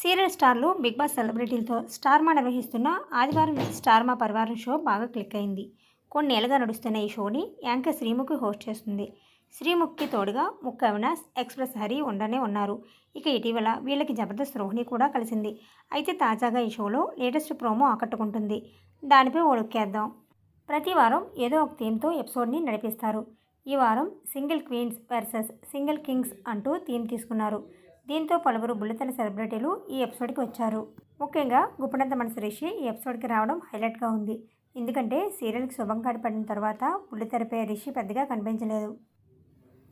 Serial స్టార్లు big boss సెలబ్రిటీలతో Star Maa నిర్వహిస్తున్న ఆదివారం స్టార్మా పరివారం షో బాగా క్లిక్ అయింది. కొన్నేళ్ళుగా నడుస్తున్న ఈ షోని యాంకర్ శ్రీముఖి హోస్ట్ చేస్తుంది. శ్రీముఖికి తోడుగా ముక్క అవినాష్ ఎక్స్ప్రెస్ హరి ఉండనే ఉన్నారు. ఇక ఇటీవల వీళ్ళకి జబర్దస్త్ రోహిణి కూడా కలిసింది. అయితే తాజాగా ఈ షోలో లేటెస్ట్ ప్రోమో ఆకట్టుకుంటుంది. దానిపై ఓడొక్కేద్దాం. ప్రతి వారం ఏదో ఒక థీమ్తో ఎపిసోడ్ని నడిపిస్తారు. ఈ వారం single queens versus single kings అంటూ థీమ్ తీసుకున్నారు. దీంతో పలువురు బుల్లితెర సెలబ్రిటీలు ఈ ఎపిసోడ్కి వచ్చారు. ముఖ్యంగా గుప్పనంత మనసు రిషి ఈ ఎపిసోడ్కి రావడం హైలైట్గా ఉంది. ఎందుకంటే సీరియల్కి శుభం పడిన తర్వాత బుల్లితెరపై రిషి పెద్దగా కనిపించలేదు.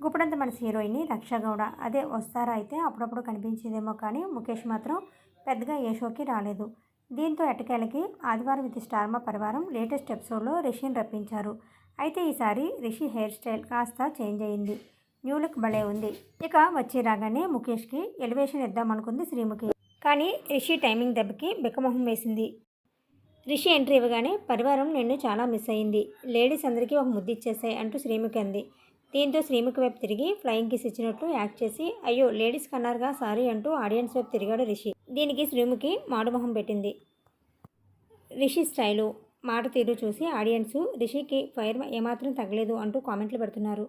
గుప్పడంత మనసు హీరోయిన్ రక్షా గౌడ అదే వస్తారా అయితే అప్పుడప్పుడు కనిపించేదేమో కానీ ముఖేష్ మాత్రం పెద్దగా ఏ షోకి రాలేదు. దీంతో ఎట్టకేలకి ఆదివారం విత్ స్టార్మా పరివారం లేటెస్ట్ ఎపిసోడ్లో రిషిని రప్పించారు. అయితే ఈసారి రిషి హెయిర్ స్టైల్ కాస్త చేంజ్ అయింది. న్యూ లుక్ భలే ఉంది. ఇక వచ్చి రాగానే ముఖేష్కి ఎలివేషన్ ఇద్దామనుకుంది శ్రీముఖి. కానీ రిషి టైమింగ్ దెబ్బకి బిక్కమొహం వేసింది. రిషి ఎంట్రీ ఇవ్వగానే పరివారం నిన్ను చాలా మిస్ అయింది. లేడీస్ అందరికీ ఒక ముద్దు ఇచ్చేసాయి అంటూ శ్రీముఖి అంది. దీంతో శ్రీముఖి వైపు తిరిగి ఫ్లయింగ్ కిస్ ఇచ్చినట్లు యాక్ట్ చేసి అయ్యో లేడీస్ కన్నారుగా సారీ అంటూ ఆడియన్స్ వైపు తిరిగాడు రిషి. దీనికి శ్రీముఖి మాడుమొహం పెట్టింది. రిషి స్టైలు మాట తీరు చూసి ఆడియన్స్ రిషికి ఫైర్ ఏమాత్రం తగ్గలేదు అంటూ కామెంట్లు పెడుతున్నారు.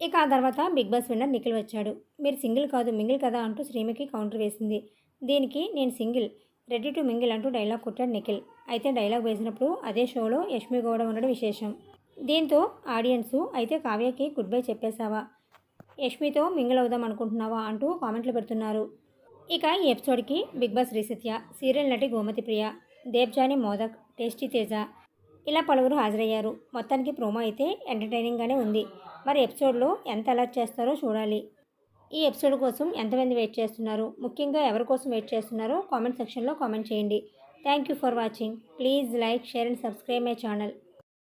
ఇక ఆ తర్వాత బిగ్ బాస్ విన్నర్ నిఖిల్ వచ్చాడు. మీరు సింగిల్ కాదు మింగిల్ కదా అంటూ శ్రీమకి కౌంటర్ వేసింది. దీనికి నేను సింగిల్ రెడీ టు మింగిల్ అంటూ డైలాగ్ కొట్టాడు నిఖిల్. అయితే డైలాగ్ వేసినప్పుడు అదే షోలో యష్మి గౌడ ఉండడం విశేషం. దీంతో ఆడియన్స్ అయితే కావ్యకి గుడ్ బై చెప్పేశావా? యష్మితో మింగిల్ అవుదాం అనుకుంటున్నావా? అంటూ కామెంట్లు పెడుతున్నారు. ఇక ఈ ఎపిసోడ్కి బిగ్ బాస్ రీసత్య సీరియల్ నటి గోమతి ప్రియ దేవ్జాని మోదక్ టేస్టీ తేజ ఇలా పలువురు హాజరయ్యారు. మొత్తానికి ప్రోమో అయితే ఎంటర్టైనింగ్గానే ఉంది. మరి ఎపిసోడ్లో ఎంత అలర్ట్ చేస్తారో చూడాలి. ఈ ఎపిసోడ్ కోసం ఎంతమంది వెయిట్ చేస్తున్నారు? ముఖ్యంగా ఎవరి కోసం వెయిట్ చేస్తున్నారో కామెంట్ సెక్షన్లో కామెంట్ చేయండి. Thank you for watching. Please like share and subscribe my channel.